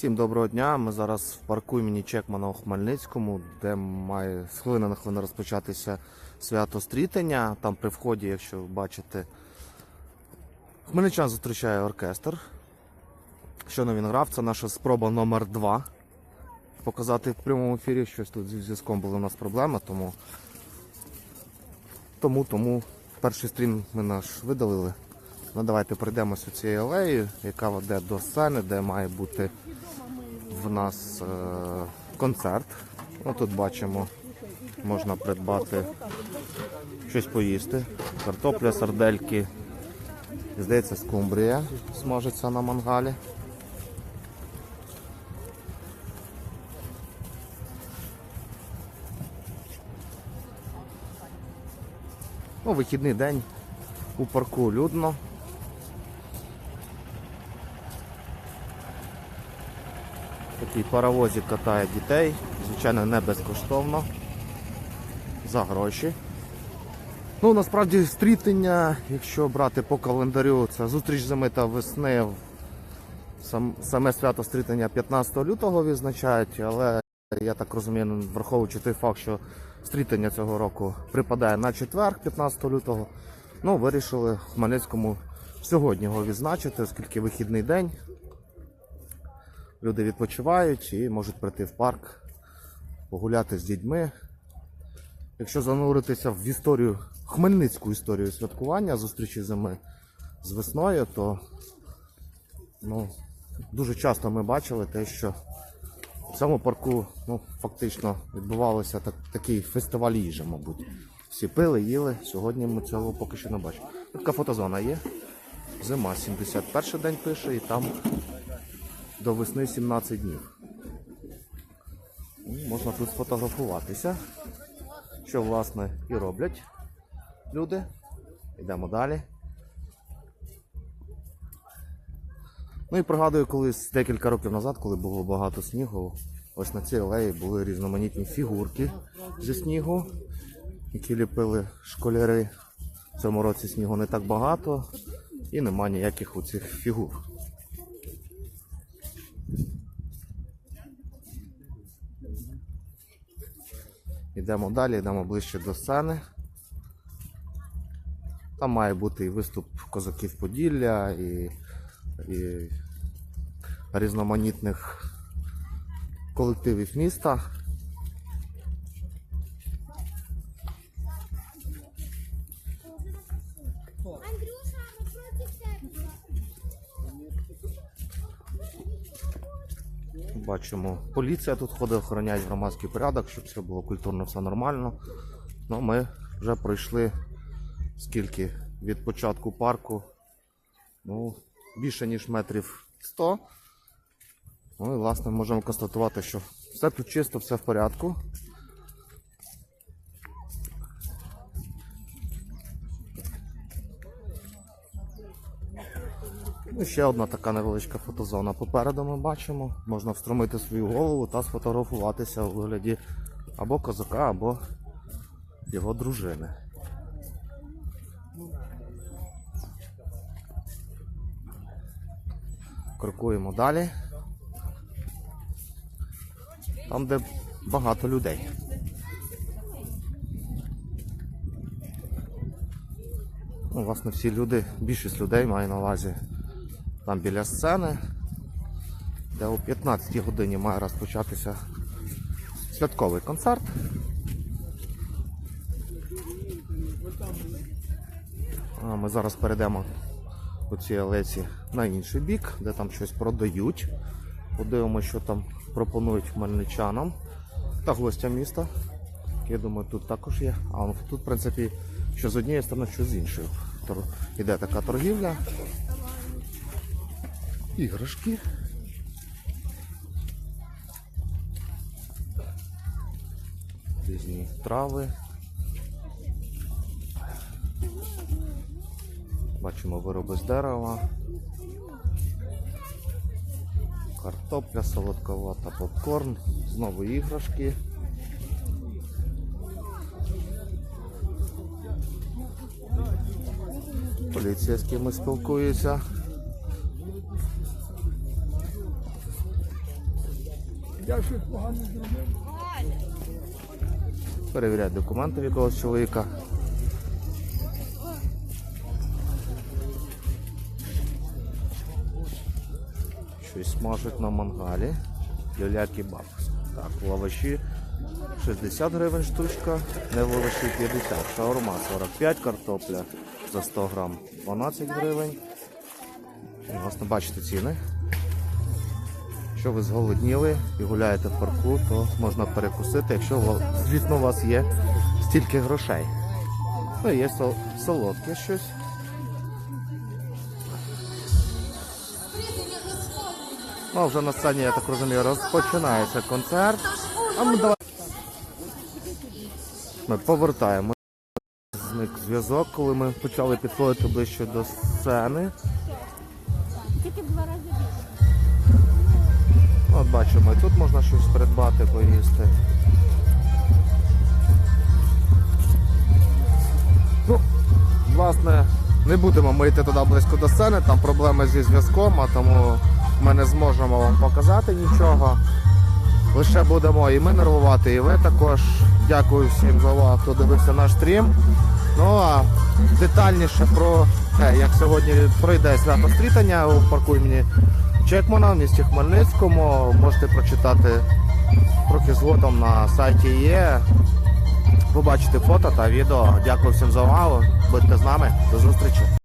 Всім доброго дня. Ми зараз в парку імені Чекмана у Хмельницькому, де має з хвилини на хвилину розпочатися свято стрітення. Там при вході, якщо бачите, хмельничан зустрічає оркестр. Щойно він грав, це наша спроба номер 2 Показати в прямому ефірі, щось тут зі зв'язком були у нас проблеми, тому тому, тому перший стрім ми наш видалили. Ну давайте пройдемося цією алеєю, яка веде до сцени, де має бути в нас е, концерт. Ну, тут бачимо, можна придбати щось поїсти. Картопля, сардельки. Здається, скумбрія смажиться на мангалі. Ну, вихідний день у парку людно. Такий паровозик катає дітей, звичайно, не безкоштовно. За гроші. Ну, насправді стрітення, якщо брати по календарю, це зустріч зими та весни. Сам, саме свято стрітення 15 лютого відзначають, але я так розумію, враховуючи той факт, що стрітення цього року припадає на четвер, 15 лютого, ну, вирішили в Хмельницькому сьогодні його відзначити, оскільки вихідний день. Люди відпочивають і можуть прийти в парк, погуляти з дітьми. Якщо зануритися в історію, хмельницьку історію святкування зустрічі зими з весною, то ну, дуже часто ми бачили те, що в цьому парку ну, фактично відбувалося так, такий фестиваль їжі, мабуть. Всі пили, їли. Сьогодні ми цього поки що не бачимо. Така фотозона є. Зима 71 день пише, і там до весни 17 днів. Ну, Можна тут сфотографуватися, що власне і роблять люди. Йдемо далі. Ну і пригадую, колись декілька років назад, коли було багато снігу, ось на цій алеї були різноманітні фігурки зі снігу, які ліпили школяри. В цьому році снігу не так багато і нема ніяких у цих фігур. Йдемо далі, йдемо ближче до сцени. Там має бути і виступ козаків Поділля, і, і різноманітних колективів міста. Андрюша, напротив тебе. Бачимо, поліція тут ходить, охороняє громадський порядок, щоб все було культурно, все нормально. Ну, ми вже пройшли скільки від початку парку. Ну, більше ніж метрів 100. Ну і власне можемо констатувати, що все тут чисто, все в порядку. Ну, ще одна така невеличка фотозона попереду ми бачимо. Можна встромити свою голову та сфотографуватися у вигляді або козака, або його дружини. Крокуємо далі. Там, де багато людей. Ну, власне, всі люди, більшість людей має на увазі там біля сцени, де о 15 годині має розпочатися святковий концерт. А ми зараз перейдемо по цій алеці на інший бік, де там щось продають. Подивимося, що там пропонують хмельничанам та гостям міста. Я думаю, тут також є. А тут, в принципі, що з однієї сторони, що з іншої. Іде така торгівля. Іграшки. Різні трави. Бачимо вироби з дерева. Картопля, солодковата, попкорн, знову іграшки. Поліція з кимось Я щось погано зробив. Перевіряють документи в якогось чоловіка. Щось смажуть на мангалі. Люля кебаб. Так, лаваші 60 гривень штучка, не лаваші 50. Шаурма 45, картопля за 100 грам 12 гривень. Власне, бачите ціни. Якщо ви зголодніли і гуляєте в парку, то можна перекусити, якщо звісно у вас є стільки грошей. Ну, є солодке щось. Ну, вже на сцені, я так розумію, розпочинається концерт. А ми давай. Ми повертаємо. Зник зв'язок, коли ми почали підходити ближче до сцени. Тільки два рази От бачимо, і тут можна щось придбати, поїсти. Ну, власне, не будемо ми йти туди близько до сцени, там проблеми зі зв'язком, а тому ми не зможемо вам показати нічого. Лише будемо і ми нервувати, і ви також. Дякую всім за увагу, хто дивився наш стрім. Ну а детальніше про те, як сьогодні пройде свято стрітання у парку імені Чекмана в місті Хмельницькому. Можете прочитати трохи згодом на сайті є. Побачити фото та відео. Дякую всім за увагу. Будьте з нами. До зустрічі.